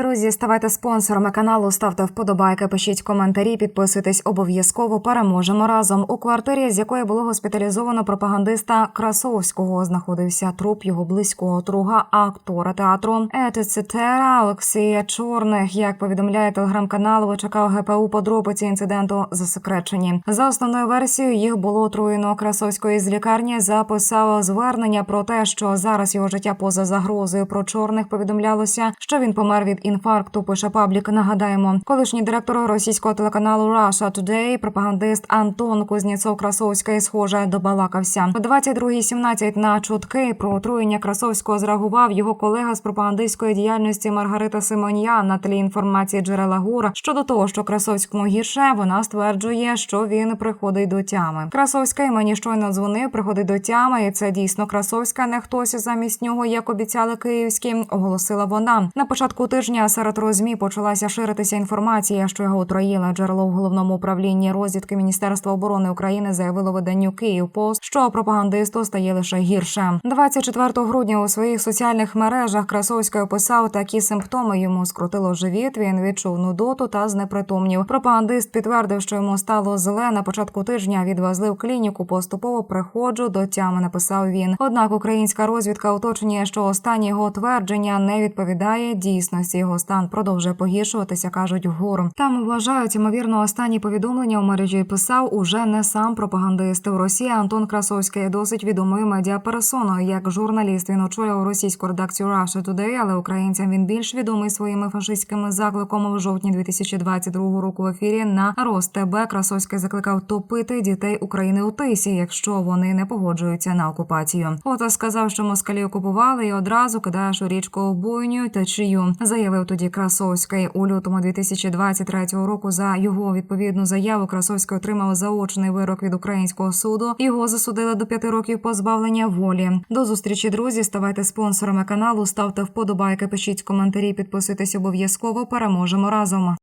Друзі, ставайте спонсорами каналу, ставте вподобайки, пишіть коментарі, підписуйтесь обов'язково. Переможемо разом. У квартирі, з якої було госпіталізовано пропагандиста Красовського, знаходився труп його близького друга, актора театру Етицетера Олексія Чорних. Як повідомляє телеграм-канал, ВЧК ГПУ подробиці інциденту засекречені. За основною версією їх було отруєно Красовської з лікарні. Записало звернення про те, що зараз його життя поза загрозою. Про чорних повідомлялося, що він помер від інфаркту. Пише паблік. Нагадаємо, колишній директор російського телеканалу Russia Today, пропагандист Антон Кузнєцов Красовський, схоже, добалакався. О 22.17 на чутки про отруєння Красовського зреагував його колега з пропагандистської діяльності Маргарита Симоньян на тлі інформації джерела ГУР щодо того, що Красовському гірше. Вона стверджує, що він приходить до тями. Красовський мені щойно дзвонив, приходить до тями, і це дійсно Красовська, не хтось замість нього, як обіцяли київські, оголосила вона. На початку тижня серед розмі почалася ширитися інформація, що його отруїли. Джерело в головному управлінні розвідки Міністерства оборони України заявило виданню Київ Пост, що пропагандисту стає лише гірше. 24 грудня у своїх соціальних мережах Красовський описав такі симптоми. Йому скрутило живіт. Він відчув нудоту та знепритомнів. Пропагандист підтвердив, що йому стало зле. На початку тижня відвезли в клініку. Поступово приходжу до тями. Написав він. Однак українська розвідка уточнює, що останнє його твердження не відповідає дійсності. Його стан продовжує погіршуватися. кажуть ГУР. Там вважають ймовірно останні повідомлення у мережі писав уже не сам пропагандист в Росії. Антон Красовський досить відомою медіаперсоною. Як журналіст він очолював російську редакцію Russia Today, але українцям він більш відомий своїми фашистськими закликами в жовтні 2022 року. В ефірі на РосТБ Красовський закликав топити дітей України у тисі, якщо вони не погоджуються на окупацію. Ото сказав, що москалі окупували і одразу кидаєш у річку буйню течію. Заявив тоді Красовський у лютому 2023 року. За його відповідну заяву Красовський отримав заочний вирок від українського суду. Його засудили до п'яти років позбавлення волі. До зустрічі, друзі. Ставайте спонсорами каналу, ставте вподобайки, пишіть коментарі, підписуйтесь обов'язково. Переможемо разом.